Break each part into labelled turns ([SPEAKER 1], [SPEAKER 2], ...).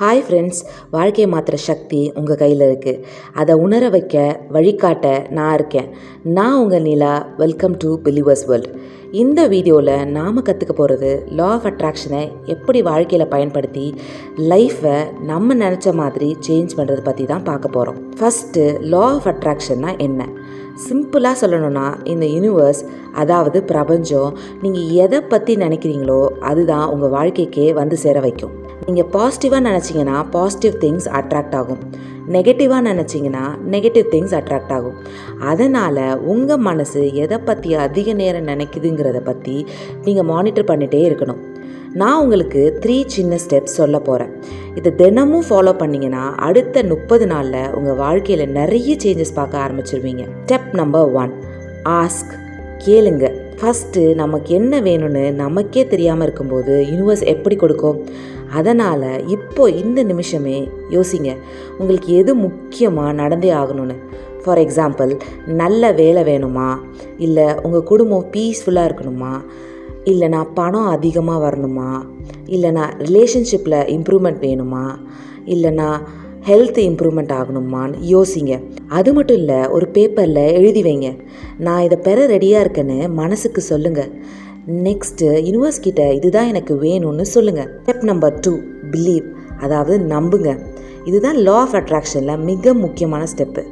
[SPEAKER 1] Hi friends வாழ்க்கையை மாற்றுற சக்தி உங்கள் கையில் இருக்குது அதை உணர வைக்க வழிகாட்ட நான் இருக்கேன். நான் உங்கள் Nila welcome to believers world இந்த வீடியோவில் நாம் கற்றுக்க போகிறது லா ஆஃப் அட்ராக்ஷனை எப்படி வாழ்க்கையில் பயன்படுத்தி லைஃப்பை நம்ம நினச்ச மாதிரி சேஞ்ச் பண்ணுறது பற்றி தான் பார்க்க போகிறோம் ஃபஸ்ட்டு லா ஆஃப் அட்ராக்ஷன்னா என்ன? சிம்பிளாக சொல்லணும்னா இந்த யூனிவர்ஸ் அதாவது பிரபஞ்சம் நீங்கள் எதை பற்றி நினைக்கிறீங்களோ அதுதான் உங்கள் வாழ்க்கைக்கே வந்து சேர வைக்கும். நீங்கள் பாசிட்டிவாக நினச்சிங்கன்னா பாசிட்டிவ் திங்ஸ் அட்ராக்ட் ஆகும். நெகட்டிவாக நினச்சிங்கன்னா நெகட்டிவ் திங்ஸ் அட்ராக்ட் ஆகும். அதனால் உங்கள் மனசு எதை பற்றி அதிக நேரம் நினைக்குதுங்கிறத பற்றி நீங்கள் மானிட்டர் பண்ணிகிட்டே இருக்கணும். நான் உங்களுக்கு த்ரீ சின்ன ஸ்டெப்ஸ் சொல்ல போகிறேன் இதை தினமும் ஃபாலோ பண்ணிங்கன்னா அடுத்த முப்பது நாளில் உங்கள் வாழ்க்கையில் நிறைய சேஞ்சஸ் பார்க்க ஆரம்பிச்சிருவீங்க. ஸ்டெப் நம்பர் ஒன் ஆஸ்க் கேளுங்க. ஃபஸ்ட்டு நமக்கு என்ன வேணும்னு நமக்கே தெரியாமல் இருக்கும்போது யூனிவர்ஸ் எப்படி கொடுக்கும்? அதனால் இப்போ இந்த நிமிஷமே யோசிங்க உங்களுக்கு எது முக்கியமாக நடந்தே ஆகணும்னு. ஃபார் எக்ஸாம்பிள் நல்ல வேலை வேணுமா? இல்லை உங்கள் குடும்பம் பீஸ்ஃபுல்லாக இருக்கணுமா? இல்லைனா பணம் அதிகமாக வரணுமா? இல்லைனா ரிலேஷன்ஷிப்பில் இம்ப்ரூவ்மெண்ட் வேணுமா? இல்லைனா ஹெல்த் இம்ப்ரூவ்மெண்ட் ஆகணுமான்னு யோசிங்க. அது மட்டும் இல்லை ஒரு பேப்பரில் எழுதி வைங்க. நான் இதை பெற ரெடியாக இருக்கேன்னு மனசுக்கு சொல்லுங்கள் நெக்ஸ்ட்டு யூனிவர்ஸ் கிட்ட இதுதான் எனக்கு வேணும்னு சொல்லுங்கள் ஸ்டெப் நம்பர் டூ பிலீவ் அதாவது நம்புங்க. இதுதான் லா ஆஃப் அட்ராக்ஷனில் மிக முக்கியமான ஸ்டெப்பு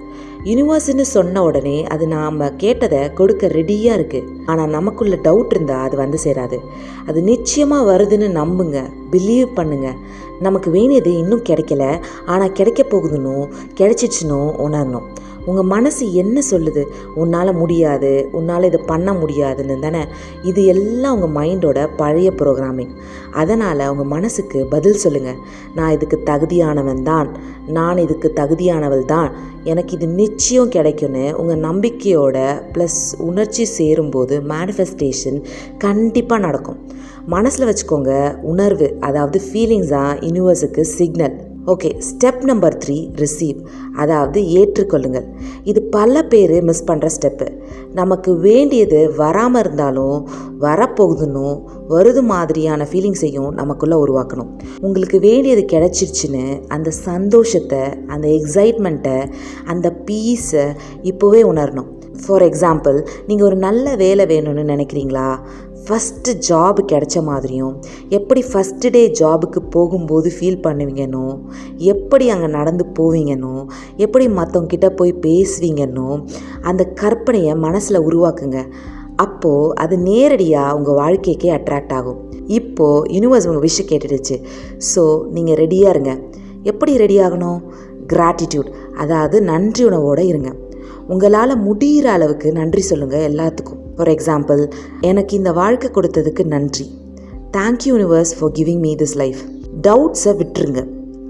[SPEAKER 1] யூனிவர்ஸ்னு சொன்ன உடனே அது நாம் கேட்டதை கொடுக்க ரெடியாக இருக்குது ஆனால் நமக்குள்ள டவுட் இருந்தால் அது வந்து சேராது. அது நிச்சயமாக வருதுன்னு நம்புங்க. பிலீவ் பண்ணுங்க. நமக்கு வேண்டியது இன்னும் கிடைக்கல. ஆனால் கிடைக்க போகுதுன்னு கிடைச்சிச்சுன்னு உணரணும். உங்கள் மனசு என்ன சொல்லுது? உன்னால் முடியாது. உன்னால் இதை பண்ண முடியாதுன்னு தானே? இது எல்லாம் உங்கள் மைண்டோட பழைய ப்ரோக்ராமிங் அதனால் உங்கள் மனசுக்கு பதில் சொல்லுங்கள் நான் இதுக்கு தகுதியானவன் தான். நான் இதுக்கு தகுதியானவள் தான். எனக்கு இது நிச்சயம் கிடைக்கும்னு உங்கள் நம்பிக்கையோட ப்ளஸ் உணர்ச்சி சேரும்போது மேனிஃபெஸ்டேஷன் கண்டிப்பாக நடக்கும். மனசில் வச்சுக்கோங்க உணர்வு அதாவது ஃபீலிங்ஸ் தான் யூனிவர்ஸுக்கு signal okay step number three receive அதாவது ஏற்றுக்கொள்ளுங்கள். இது பல பேர் மிஸ் பண்ணுற ஸ்டெப்பு நமக்கு வேண்டியது வராமல் இருந்தாலும் வரப்போகுதுன்னு வருது மாதிரியான ஃபீலிங்ஸையும் நமக்குள்ளே உருவாக்கணும். உங்களுக்கு வேண்டியது கிடைச்சிருச்சுன்னு அந்த சந்தோஷத்தை அந்த எக்ஸைட்மெண்ட்டை அந்த பீஸை இப்போவே உணரணும். ஃபார் எக்ஸாம்பிள் நீங்கள் ஒரு நல்ல வேலை வேணும்னு நினைக்கிறீங்களா? ஃபஸ்ட்டு ஜாப் கிடைச்ச மாதிரியும் எப்படி ஃபஸ்ட்டு டே ஜாபுக்கு போகும்போது ஃபீல் பண்ணுவீங்கன்னோ எப்படி அங்கே நடந்து போவீங்கன்னோ எப்படி மற்றவங்கிட்ட போய் பேசுவீங்கன்னோ அந்த கற்பனையை மனசில் உருவாக்குங்க. அப்போது அது நேரடியாக உங்கள் வாழ்க்கைக்கே அட்ராக்ட் ஆகும். இப்போது யூனிவர்ஸ் உங்கள் விஷயம் கேட்டுடுச்சு. ஸோ நீங்கள் ரெடியாக இருங்க. எப்படி ரெடி ஆகணும்? கிராட்டிடியூட் அதாவது நன்றி உணவோடு இருங்க. உங்களால் முடிகிற அளவுக்கு நன்றி சொல்லுங்கள் எல்லாத்துக்கும். ஃபார் எக்ஸாம்பிள் எனக்கு இந்த வாழ்க்கை கொடுத்ததுக்கு நன்றி. Thank you universe for giving me this life டவுட்ஸை விட்டுருங்க.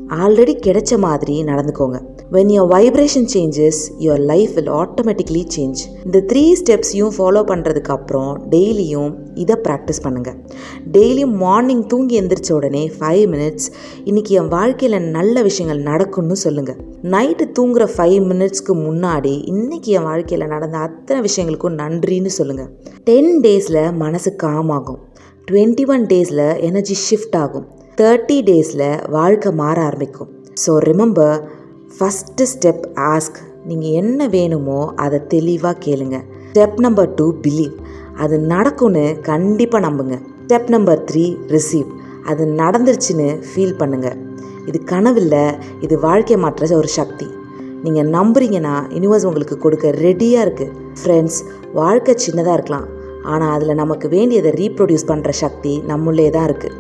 [SPEAKER 1] ஆல்ரெடி கிடைச்ச மாதிரி நடந்துக்கோங்க. When your vibration changes your life will automatically change இந்த த்ரீ ஸ்டெப்ஸையும் ஃபாலோ பண்ணுறதுக்கு அப்புறம் டெய்லியும் இதை ப்ராக்டிஸ் பண்ணுங்கள் டெய்லியும் மார்னிங் தூங்கி எந்திரிச்ச உடனே ஃபைவ் மினிட்ஸ் இன்றைக்கி என் வாழ்க்கையில் நல்ல விஷயங்கள் நடக்கும்னு சொல்லுங்கள் நைட்டு தூங்குற ஃபைவ் மினிட்ஸ்க்கு முன்னாடி இன்றைக்கி என் வாழ்க்கையில் நடந்த அத்தனை விஷயங்களுக்கும் நன்றின்னு சொல்லுங்கள் டென் டேஸில் மனசு காம் ஆகும். டுவெண்ட்டி ஒன் டேஸில் எனர்ஜி ஷிஃப்ட் ஆகும். தேர்ட்டி டேஸில் வாழ்க்கை மாற ஆரம்பிக்கும். So remember first step ask நீங்கள் என்ன வேணுமோ அதை தெளிவாக கேளுங்க. ஸ்டெப் நம்பர் டூ பிலீவ் அது நடக்கும்னு கண்டிப்பாக நம்புங்க. ஸ்டெப் நம்பர் த்ரீ ரிசீவ் அது நடந்துருச்சுன்னு ஃபீல் பண்ணுங்கள் இது கனவில்ல இது வாழ்க்கை மாற்ற ஒரு சக்தி. நீங்கள் நம்புறீங்கன்னா யூனிவர்ஸ் உங்களுக்கு கொடுக்க ரெடியாக இருக்குது ஃப்ரெண்ட்ஸ் வாழ்க்கை சின்னதாக இருக்கலாம். ஆனால் அதில் நமக்கு வேண்டியதை ரீப்ரொடியூஸ் பண்ணுற சக்தி நம்மளே தான் இருக்குது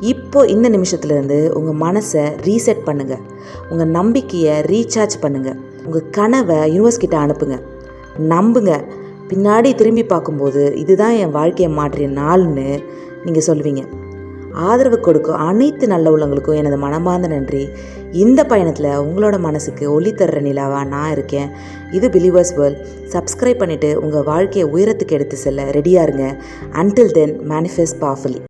[SPEAKER 1] இப்போ இந்த நிமிஷத்துலேருந்து உங்கள் மனசை ரீசெட் பண்ணுங்கள் உங்கள் நம்பிக்கையை ரீசார்ஜ் பண்ணுங்கள் உங்கள் கனவை யூனிவர்ஸ் கிட்ட அனுப்புங்க. நம்புங்க. பின்னாடி திரும்பி பார்க்கும்போது இதுதான் என் வாழ்க்கையை மாற்றிய நாள்னு நீங்கள் சொல்லுவீங்க. ஆதரவு கொடுக்கும் அனைத்து நல்ல உள்ளவங்களுக்கும் எனது மனமார்ந்த நன்றி. இந்த பயணத்தில் உங்களோட மனசுக்கு ஒளி தர்ற நிலாவாக நான் இருக்கேன். இது பிலிவர்ஸ் வேர்ல்ட் சப்ஸ்கிரைப் பண்ணிவிட்டு உங்கள் வாழ்க்கையை உயரத்துக்கு எடுத்து செல்ல ரெடியாக இருங்க. Until then manifest பாஃபுலி